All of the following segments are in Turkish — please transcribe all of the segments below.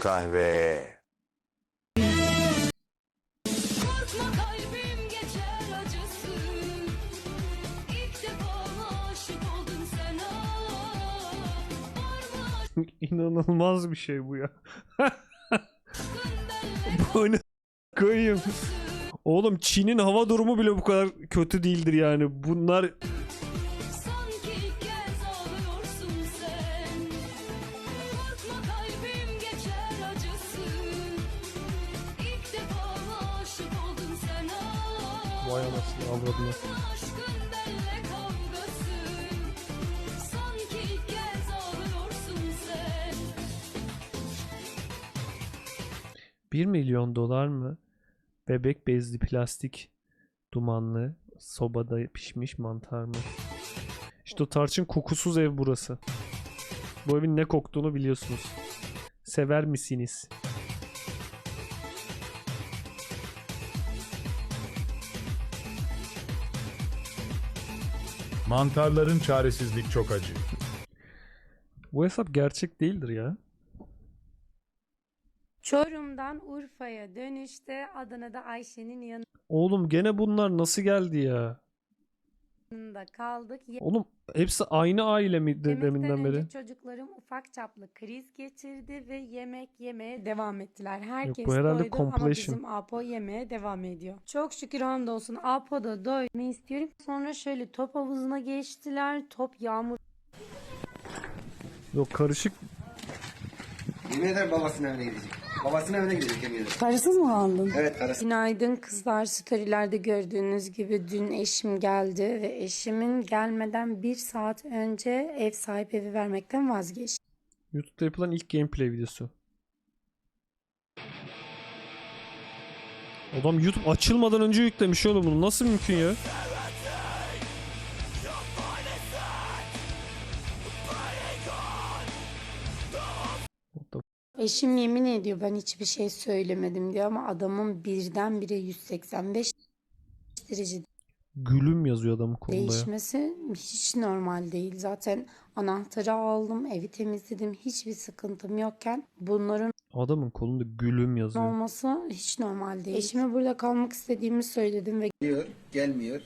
kahve. Korkma kalbim geçer acısı İlk defa aşık oldun sen ah Var mı İnanılmaz bir şey bu ya. bu ne koyayım. Oğlum Çin'in hava durumu bile bu kadar kötü değildir yani. Bunlar kez ağlıyorsun sen 1 milyon dolar mı? Bebek bezli plastik dumanlı sobada pişmiş mantar mı? İşte o tarçın kokusuz ev burası. Bu evin ne koktuğunu biliyorsunuz. Sever misiniz? Mantarların çaresizlik çok acı. Bu hesap gerçek değildir ya. Çorum'dan Urfa'ya dönüşte Adana'da Ayşe'nin Oğlum gene bunlar nasıl geldi ya? yanında kaldık. Oğlum hepsi aynı aile mi de- Yemekten deminden beri? önce çocuklarım ufak çaplı kriz geçirdi ve yemek yemeye devam ettiler. Herkes bu herhalde doydu ama bizim Apo yemeye devam ediyor. Çok şükür hamdolsun Apo da doymayı istiyorum. Sonra şöyle top havuzuna geçtiler. Top yağmur Yok karışık. Yemin ederim babasının evine gidecek. Babasının evine gidecek ederim. Parasız mı aldın? Evet karısı. Günaydın kızlar. Storylerde gördüğünüz gibi dün eşim geldi ve eşimin gelmeden bir saat önce ev sahibi evi vermekten vazgeçti. YouTube'da yapılan ilk gameplay videosu. Adam YouTube açılmadan önce yüklemiş oğlum bunu. Nasıl mümkün ya? Eşim yemin ediyor ben hiçbir şey söylemedim diyor ama adamın birdenbire 185 derece Gülüm yazıyor adamın kolunda ya. değişmesi hiç normal değil. Zaten anahtarı aldım, evi temizledim, hiçbir sıkıntım yokken bunların Adamın kolunda gülüm yazıyor. olması hiç normal değil. Eşime burada kalmak istediğimi söyledim ve Geliyor, gelmiyor.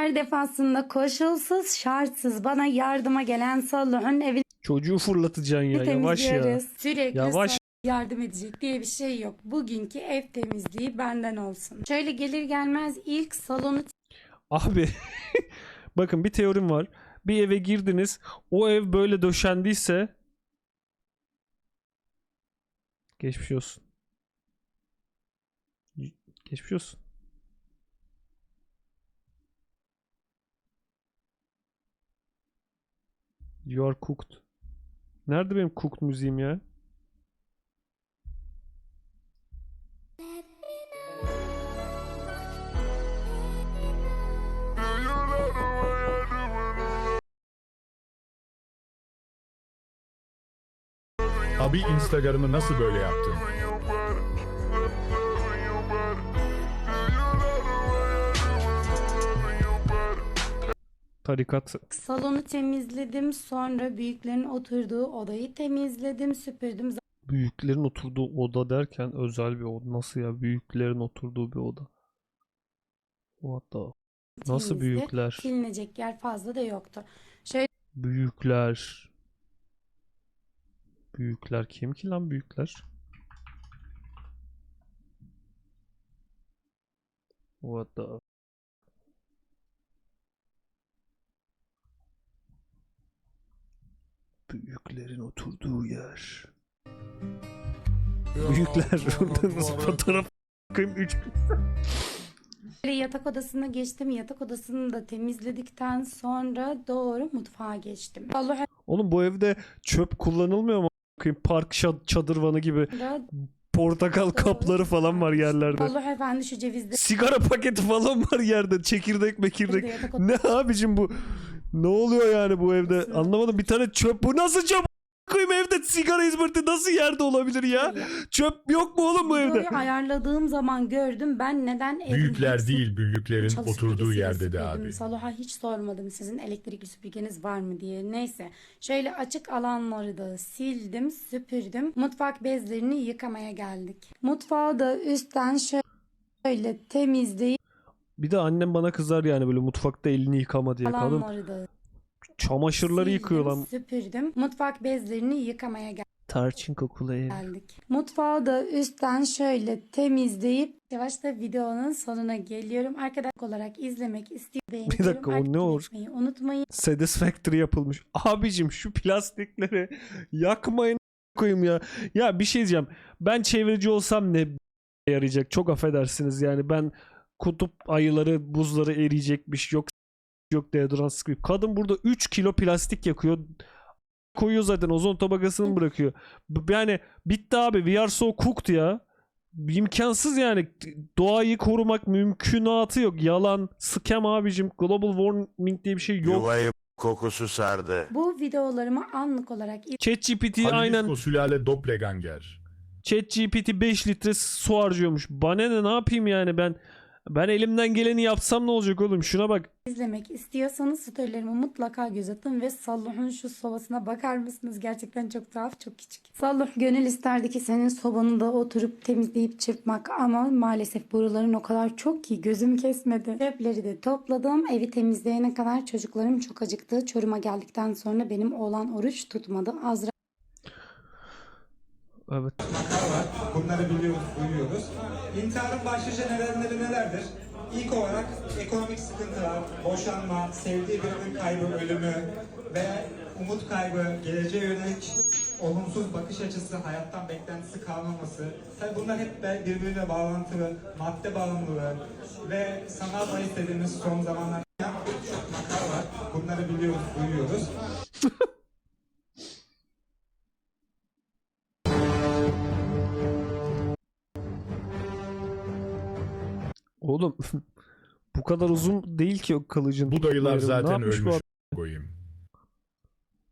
Her defasında koşulsuz, şartsız bana yardıma gelen salonun evini Çocuğu fırlatacaksın ya. Yavaş ya. temizliyoruz. Sürekli Yavaş. yardım edecek diye bir şey yok. Bugünkü ev temizliği benden olsun. Şöyle gelir gelmez ilk salonu Abi bakın bir teorim var. Bir eve girdiniz. O ev böyle döşendiyse geçmiş olsun. Geçmiş olsun. You are cooked. Nerede benim cooked müziğim ya? Abi Instagram'ı nasıl böyle yaptın? Tarikat salonu temizledim. Sonra büyüklerin oturduğu odayı temizledim, süpürdüm. büyüklerin oturduğu oda derken özel bir oda. Nasıl ya? Büyüklerin oturduğu bir oda. What the? Nasıl temizdi. büyükler? Silinecek yer fazla da yoktu. Şöyle Büyükler. Büyükler kim ki lan büyükler? What the? Büyüklerin oturduğu yer. Büyükler burada fotoğraf koyayım 3 yatak odasına geçtim. Yatak odasını da temizledikten sonra doğru mutfağa geçtim. Allah Oğlum bu evde çöp kullanılmıyor mu? Koyayım Park şa- çadırvanı gibi portakal kapları falan var yerlerde. Allah efendi şu cevizleri Sigara paketi falan var yerde. Çekirdek de mekirdek. yatak Ne abicim bu? Ne oluyor yani bu evde? Anlamadım. Bir tane çöp. Bu nasıl çöp? koyayım evde sigara izmariti nasıl yerde olabilir ya? Çöp yok mu oğlum bu evde? Ayarladığım zaman gördüm ben neden Büyükler değil büyüklerin oturduğu yerde de abi. Saloha hiç sormadım sizin elektrikli süpürgeniz var mı diye. Neyse şöyle açık alanları da sildim süpürdüm. Mutfak bezlerini yıkamaya geldik. Mutfağı da üstten şöyle temizleyip Bir de annem bana kızar yani böyle mutfakta elini yıkama diye. Kadın alanları da çamaşırları sildim, yıkıyor lan. süpürdüm. Mutfak bezlerini yıkamaya Tarçın kokulu ev. geldik. Mutfağı da üstten şöyle temizleyip yavaş da videonun sonuna geliyorum. Arkadaşlar olarak izlemek istiyorum. Bir dakika, o ne olur? Unutmayın. Satisfactory yapılmış. Abicim şu plastikleri yakmayın koyayım ya. Ya bir şey diyeceğim. Ben çevreci olsam ne yarayacak? Çok affedersiniz yani ben kutup ayıları, buzları eriyecekmiş. Yok yok deodorant sıkıyor. Kadın burada 3 kilo plastik yakıyor. Koyuyor zaten ozon tabakasını bırakıyor. Yani bitti abi. We are so cooked ya. İmkansız yani. Doğayı korumak mümkünatı yok. Yalan, scam abicim. Global warming diye bir şey yok. Yuvayı kokusu sardı. Bu videolarımı anlık olarak ChatGPT Halidisko aynen sülale doppelganger. ChatGPT 5 litre su harcıyormuş. Bana ne ne yapayım yani ben ben elimden geleni yapsam ne olacak oğlum? Şuna bak. izlemek istiyorsanız storylerimi mutlaka göz atın ve Salluh'un şu sobasına bakar mısınız? Gerçekten çok tuhaf, çok küçük. Salluh gönül isterdi ki senin sobanında oturup temizleyip çırpmak ama maalesef buraların o kadar çok ki gözüm kesmedi. Çöpleri de topladım. Evi temizleyene kadar çocuklarım çok acıktı. Çorum'a geldikten sonra benim oğlan oruç tutmadı. Azra Evet. var. Bunları biliyoruz, duyuyoruz. İntiharın başlıca nedenleri nelerdir? İlk olarak ekonomik sıkıntılar, boşanma, sevdiği birinin kaybı, ölümü ve umut kaybı, geleceğe yönelik olumsuz bakış açısı, hayattan beklentisi kalmaması. Tabii bunlar hep de birbirine bağlantılı, madde bağımlılığı ve sanal bahis dediğimiz son zamanlarda çok makar var. Bunları biliyoruz, duyuyoruz. Oğlum bu kadar uzun değil ki o kalıcın. Bu dayılar zaten ölmüş. Koyayım.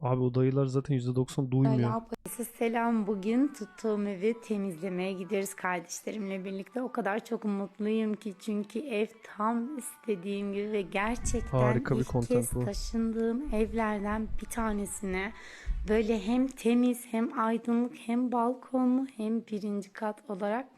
Abi o dayılar zaten %90 duymuyor. Ablası selam. Bugün tuttuğum evi temizlemeye gidiyoruz kardeşlerimle birlikte. O kadar çok mutluyum ki çünkü ev tam istediğim gibi ve gerçekten Harika bir ilk kez bu. taşındığım evlerden bir tanesine böyle hem temiz hem aydınlık hem balkonlu hem birinci kat olarak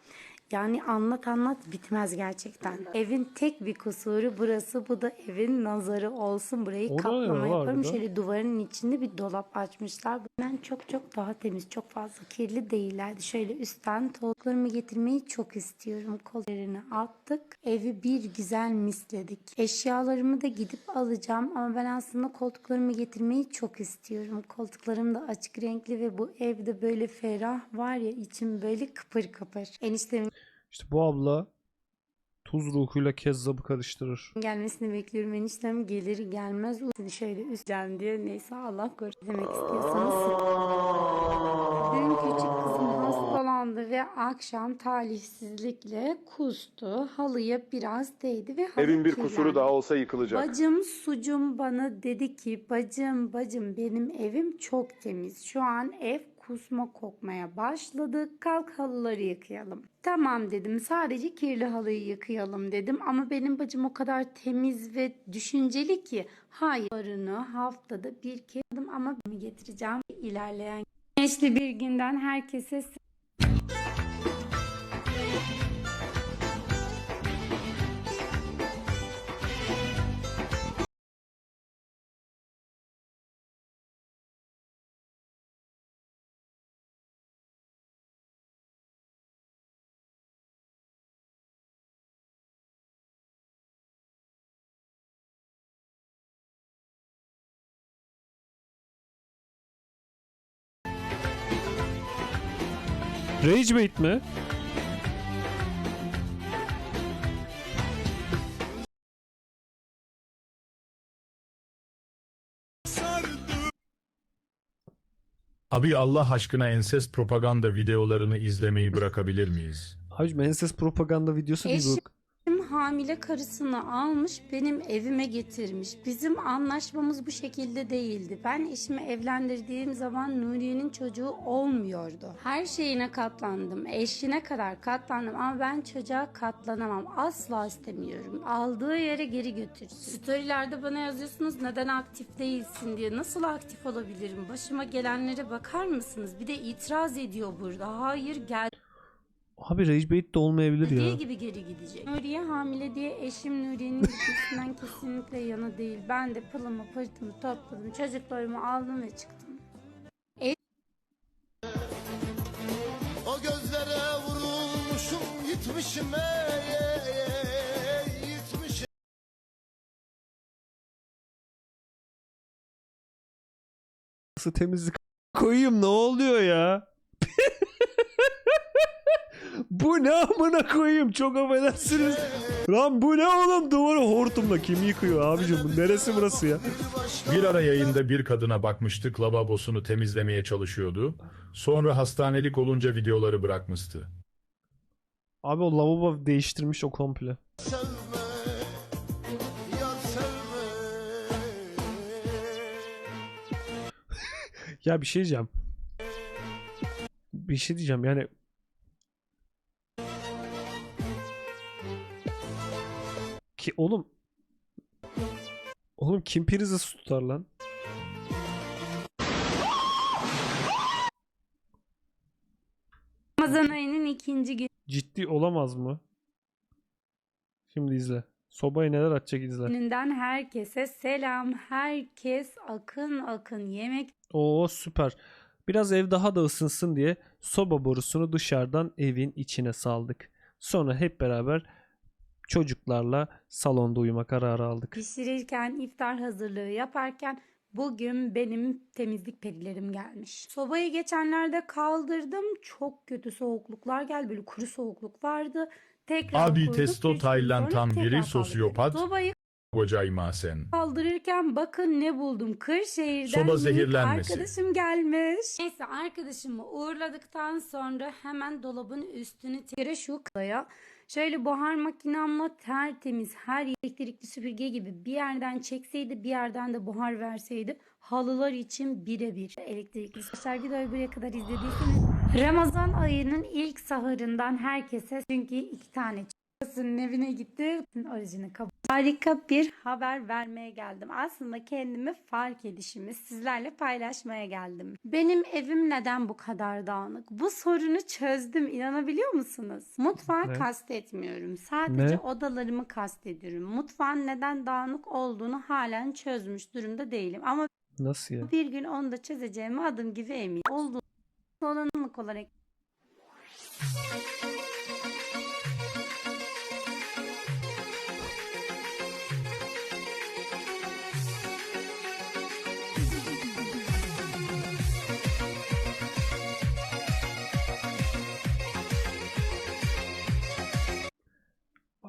yani anlat anlat bitmez gerçekten. Evin tek bir kusuru burası. Bu da evin nazarı olsun. Burayı Orada kaplama yaparım. Şöyle duvarın içinde bir dolap açmışlar. Bundan çok çok daha temiz, çok fazla kirli değillerdi. Şöyle üstten tozlarımı getirmeyi çok istiyorum. Kollarını attık. Evi bir güzel misledik. Eşyalarımı da gidip alacağım ama ben aslında koltuklarımı getirmeyi çok istiyorum. Koltuklarım da açık renkli ve bu evde böyle ferah var ya içim böyle kıpır kıpır. Eniştemin İşte bu abla tuz ruhuyla kezzabı karıştırır. gelmesini bekliyorum. Eniştem gelir gelmez seni şöyle üsteceğim diye. Neyse Allah korusun demek istiyorsanız. Benim küçük kızım hastalandı ve akşam talihsizlikle kustu. Halıya biraz değdi ve halı Evin bir kusuru kirlendi. daha olsa yıkılacak. Bacım sucum bana dedi ki bacım bacım benim evim çok temiz. Şu an ev kusma kokmaya başladı. Kalk halıları yıkayalım. Tamam dedim. Sadece kirli halıyı yıkayalım dedim. Ama benim bacım o kadar temiz ve düşünceli ki hayır Barını haftada bir kez ama getireceğim ilerleyen Güneşli bir günden herkese Rage bait mi? Abi Allah aşkına ensest propaganda videolarını izlemeyi bırakabilir miyiz? Hacım enses propaganda videosu değil bu. Hamile karısını almış benim evime getirmiş. Bizim anlaşmamız bu şekilde değildi. Ben eşimi evlendirdiğim zaman Nuriye'nin çocuğu olmuyordu. Her şeyine katlandım. Eşine kadar katlandım ama ben çocuğa katlanamam. Asla istemiyorum. Aldığı yere geri götürsün. Storylerde bana yazıyorsunuz neden aktif değilsin diye. Nasıl aktif olabilirim? Başıma gelenlere bakar mısınız? Bir de itiraz ediyor burada. Hayır gel Abi rage bait de olmayabilir Dediği ya. gibi geri gidecek. Nuriye hamile diye eşim Nuriye'nin gitmesinden kesinlikle yana değil. Ben de pılımı pırtımı topladım. Çocuklarımı aldım ve çıktım. O gözlere vurulmuşum gitmişim ey, ey, ey, gitmişim. Nasıl temizlik koyayım ne oluyor ya? Bu ne amına koyayım çok affedersiniz. Lan bu ne oğlum duvarı hortumla kim yıkıyor abicim bu neresi burası ya? Bir ara yayında bir kadına bakmıştık lavabosunu temizlemeye çalışıyordu. Sonra hastanelik olunca videoları bırakmıştı. Abi o lavabo değiştirmiş o komple. Ya bir şey diyeceğim. Bir şey diyeceğim yani. Ki oğlum. Oğlum kim prizi tutar lan? Ramazan ayının ikinci Ciddi olamaz mı? Şimdi izle. Sobaya neler atacak izle. gününden herkese selam. Herkes akın akın yemek Oo süper. Biraz ev daha da ısınsın diye soba borusunu dışarıdan evin içine saldık. Sonra hep beraber çocuklarla salonda uyuma kararı aldık. pişirirken, iftar hazırlığı yaparken bugün benim temizlik perilerim gelmiş. Sobayı geçenlerde kaldırdım. Çok kötü soğukluklar geldi. Böyle kuru soğukluk vardı. Tekrar Abi kurduk. testo Üç gün Taylan sonra tam tekrar biri kaldırdık. sosyopat. Sobayı Kocayma sen. kaldırırken bakın ne buldum. Kırşehir'den Soba minik zehirlenmesi. arkadaşım gelmiş. Neyse arkadaşımı uğurladıktan sonra hemen dolabın üstünü tekrar şu kılaya şöyle buhar makinamla tertemiz her elektrikli süpürge gibi bir yerden çekseydi bir yerden de buhar verseydi halılar için birebir elektrikli. Arkadaşlar videoyu buraya kadar izlediyseniz Ramazan ayının ilk sahurundan herkese çünkü iki tane Babasının evine gitti. Orijini kabul. Harika bir haber vermeye geldim. Aslında kendimi fark edişimi sizlerle paylaşmaya geldim. Benim evim neden bu kadar dağınık? Bu sorunu çözdüm. İnanabiliyor musunuz? Mutfağı Ne? kastetmiyorum. Sadece Ne? odalarımı kastediyorum. Mutfağın neden dağınık olduğunu halen çözmüş durumda değilim. Ama Nasıl ya? bir gün onu da çözeceğime adım gibi emin. Olduğu donanımlık olarak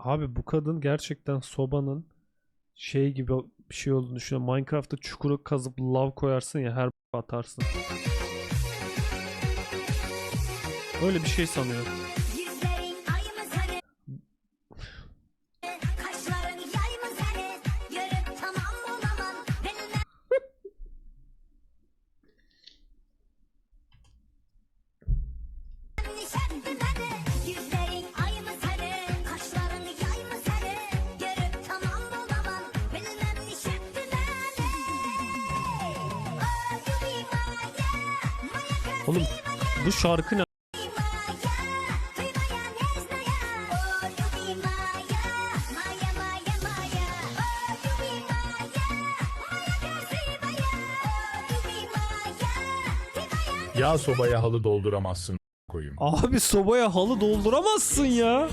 Abi bu kadın gerçekten sobanın şey gibi bir şey olduğunu düşünüyor. Minecraft'ta çukuru kazıp lav koyarsın ya her atarsın. Öyle bir şey sanıyor. Oğlum bu şarkı ne? Ya sobaya halı dolduramazsın koyayım. Abi sobaya halı dolduramazsın ya.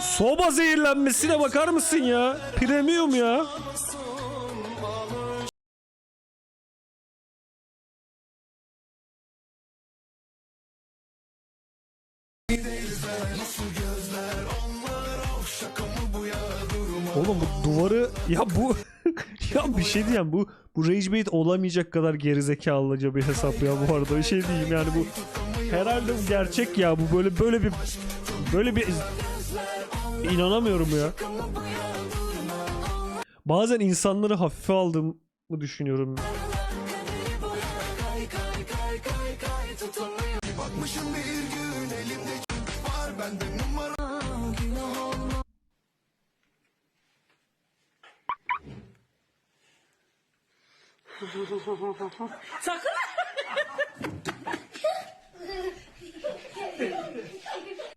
Soba zehirlenmesine bakar mısın ya? Premium ya. Ya bu Ya bir şey diyeyim bu bu Rage Bait olamayacak kadar gerizekalıca bir hesap ya bu arada. Bir şey diyeyim yani bu herhalde bu gerçek ya bu böyle böyle bir böyle bir inanamıyorum ya. Bazen insanları hafife aldığımı düşünüyorum.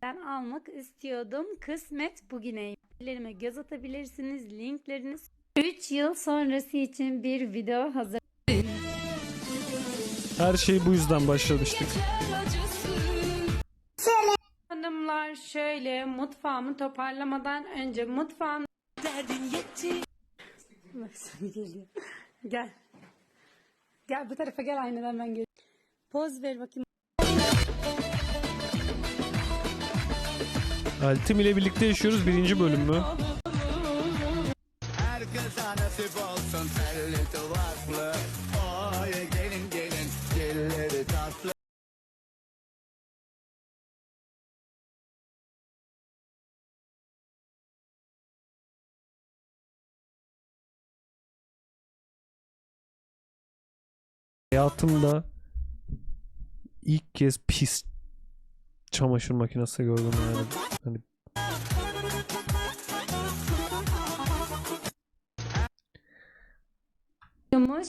Ben almak istiyordum. Kısmet bugüne. Ellerime göz atabilirsiniz. Linkleriniz 3 yıl sonrası için bir video hazır. Her şey bu yüzden başlamıştık. Hanımlar şöyle mutfağımı toparlamadan önce mutfağım derdin yetti. Gel. Gel bu tarafa gel aynadan ben gel. Poz ver bakayım. Altim ile birlikte yaşıyoruz birinci bölüm mü? Herkese nasip olsun Hayatımda ilk kez pis çamaşır makinesi gördüm yani. Hani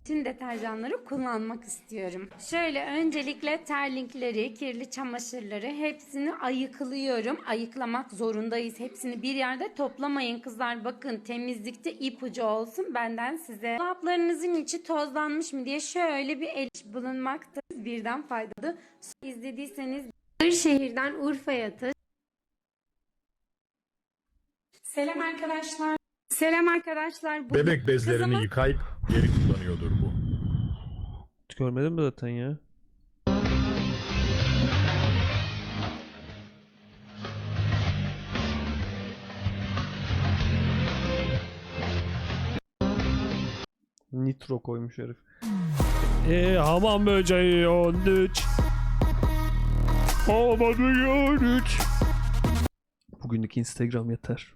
Tüm deterjanları kullanmak istiyorum. Şöyle öncelikle terlikleri, kirli çamaşırları hepsini ayıklıyorum. Ayıklamak zorundayız. Hepsini bir yerde toplamayın kızlar. Bakın temizlikte ipucu olsun benden size. Dolaplarınızın içi tozlanmış mı diye şöyle bir el bulunmakta birden faydalı. İzlediyseniz şehirden Urfa'ya taşı. Selam arkadaşlar. Selam arkadaşlar. Bugün Bebek bezlerini kızımın- yıkayıp geri. Görmedim mi zaten ya? Nitro koymuş herif. Eee hamam böceği 13. Hamam böceği 13. Bugünlük Instagram yeter.